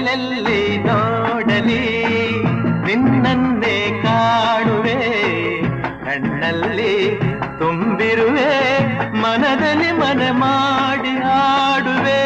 ಎಲ್ಲೆಲ್ಲಿ ನೋಡಲಿ ನಿನ್ನನ್ನೇ ಕಾಣುವೆ. ಕಣ್ಣಲ್ಲಿ ತುಂಬಿರುವೆ ಮನದಲ್ಲಿ ಮನ ಮಾಡಿ ಆಡುವೆ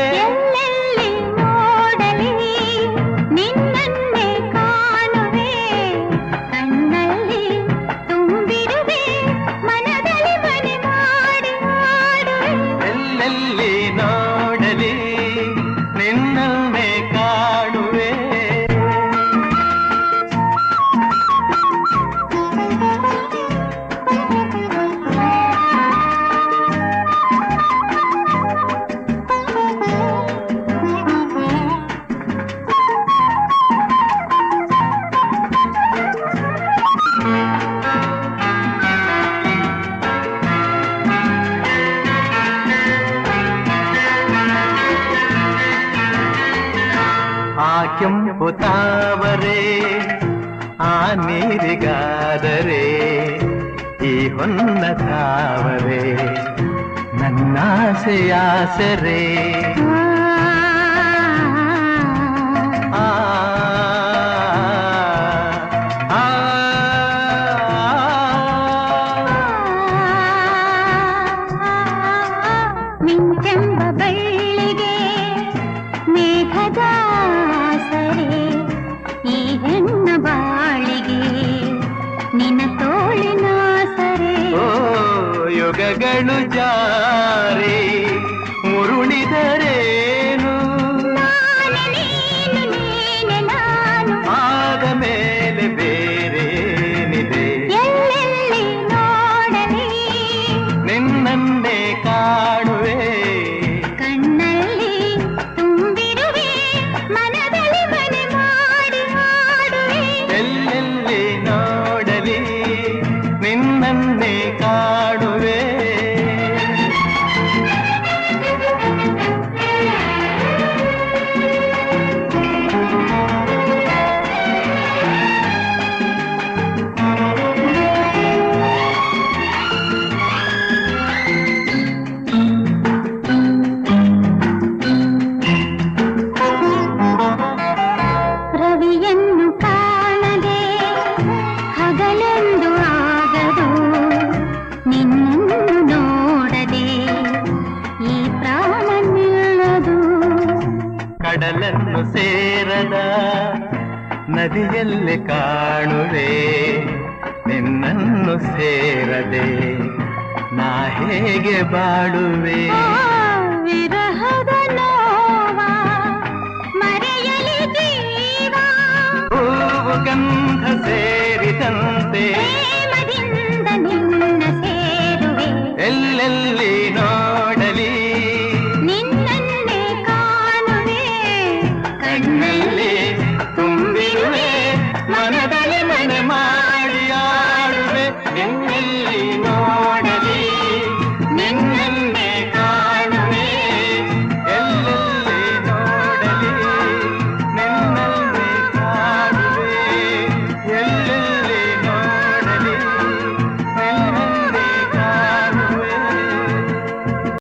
ಕೆಂಪು ತಾವರೆ ಆ ನೀರಿಗಾದರೆ ಈ ಹೊನ್ನ ತಾವರೆ ನನ್ನಾಸೆಯಾಸರೆ ಆ ಮಿಂಚೆಂಬ ಬೆಳ್ಳಿಗೆ ಮೇಘದ ಯುಗಗಳು ಜಾರಿ ಮುರುಳಿದರೇನು ನಾನು ನೀನು ನೀನೆ ನಾನು ಆದ ಮೇಲೆ ಬೇರೇನಿದೆ ಎಲ್ಲೆಲ್ಲಿ ನೋಡಲಿ ನಿನ್ನನ್ನೇ ಕಾಣುವೆ ಕಣ್ಣಲ್ಲಿ ತುಂಬಿರುವೆ ಮನದಲ್ಲಿ ಮನೆ ಮಾಡಿ ಹಾಡುವೆ ಎಲ್ಲೆಲ್ಲಿ ನೋಡಲಿ ನಿನ್ನನ್ನೇ ಸೇರದ ನದಿಯಲ್ಲಿ ಕಾಣುವೆ ನಿನ್ನನ್ನು ಸೇರದೆ ನಾ ಹೇಗೆ ಬಾಳುವೆ? ವಿರಹದ ಹೂವು ಗಂಧ ಸೇರಿದಂತೆ ಎಲ್ಲೆಲ್ಲಿ